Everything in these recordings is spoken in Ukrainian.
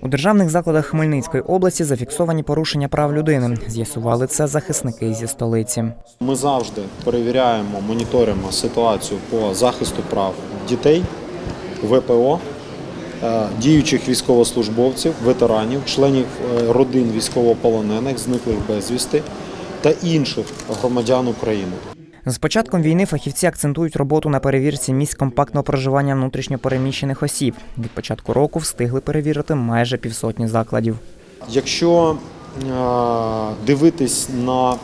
У державних закладах Хмельницької області зафіксовані порушення прав людини. З'ясували це захисники зі столиці. Ми завжди перевіряємо, моніторимо ситуацію по захисту прав дітей, ВПО, е, діючих військовослужбовців, ветеранів, членів е, родин військовополонених, зниклих безвісти та інших громадян України. З початком війни фахівці акцентують роботу на перевірці місць компактного проживання внутрішньопереміщених осіб. Від початку року встигли перевірити майже півсотні закладів. Якщо е, дивитись на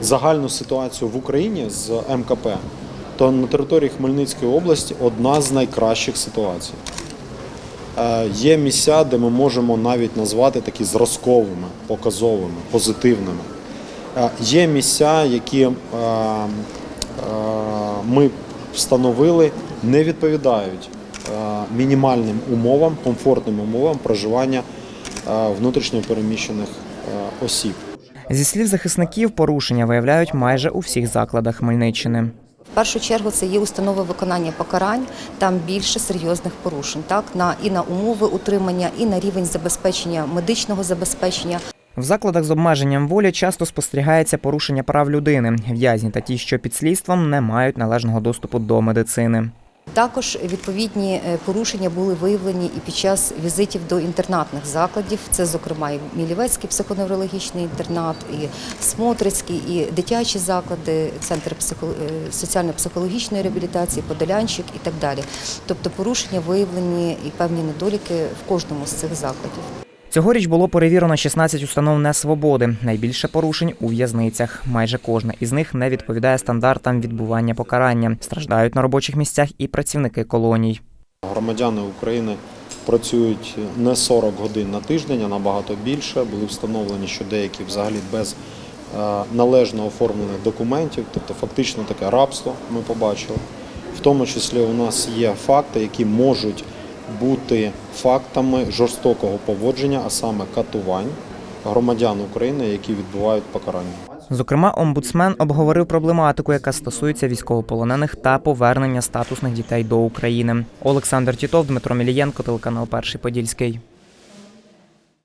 загальну ситуацію в Україні з МКП, то на території Хмельницької області одна з найкращих ситуацій. Е, Є місця, де ми можемо навіть назвати такі зразковими, показовими, позитивними. Є місця, які ми встановили, не відповідають мінімальним умовам, комфортним умовам проживання внутрішньо переміщених е, осіб. Зі слів захисників, порушення виявляють майже у всіх закладах Хмельниччини. В першу чергу це є установи виконання покарань, там більше серйозних порушень, так на і на умови утримання, і на рівень забезпечення медичного забезпечення. В закладах з обмеженням волі часто спостерігається порушення прав людини. В'язні та ті, що під слідством, не мають належного доступу до медицини. Також відповідні е, порушення були виявлені і під час візитів до інтернатних закладів. Це, зокрема, і Мілівецький психоневрологічний інтернат, і Смотрицький, і дитячі заклади, центр психо... е, соціально-психологічної реабілітації, Подолянщик і так далі. Тобто порушення виявлені і певні недоліки в кожному з цих закладів. Цьогоріч було перевірено 16 установ несвободи. Найбільше порушень у в'язницях. Майже кожна із них не відповідає стандартам відбування покарання. Страждають на робочих місцях і працівники колоній. Громадяни України працюють не 40 годин на тиждень, а набагато більше. Були встановлені, що деякі взагалі без е, належно оформлених документів, тобто фактично таке рабство ми побачили. В тому числі у нас є факти, які можуть бути фактами жорстокого поводження, а саме катувань громадян України, які відбувають покарання. Зокрема, омбудсмен обговорив проблематику, яка стосується військовополонених та повернення статусних дітей до України. Олександр Тітов, Дмитро Мілієнко, телеканал Перший Подільський.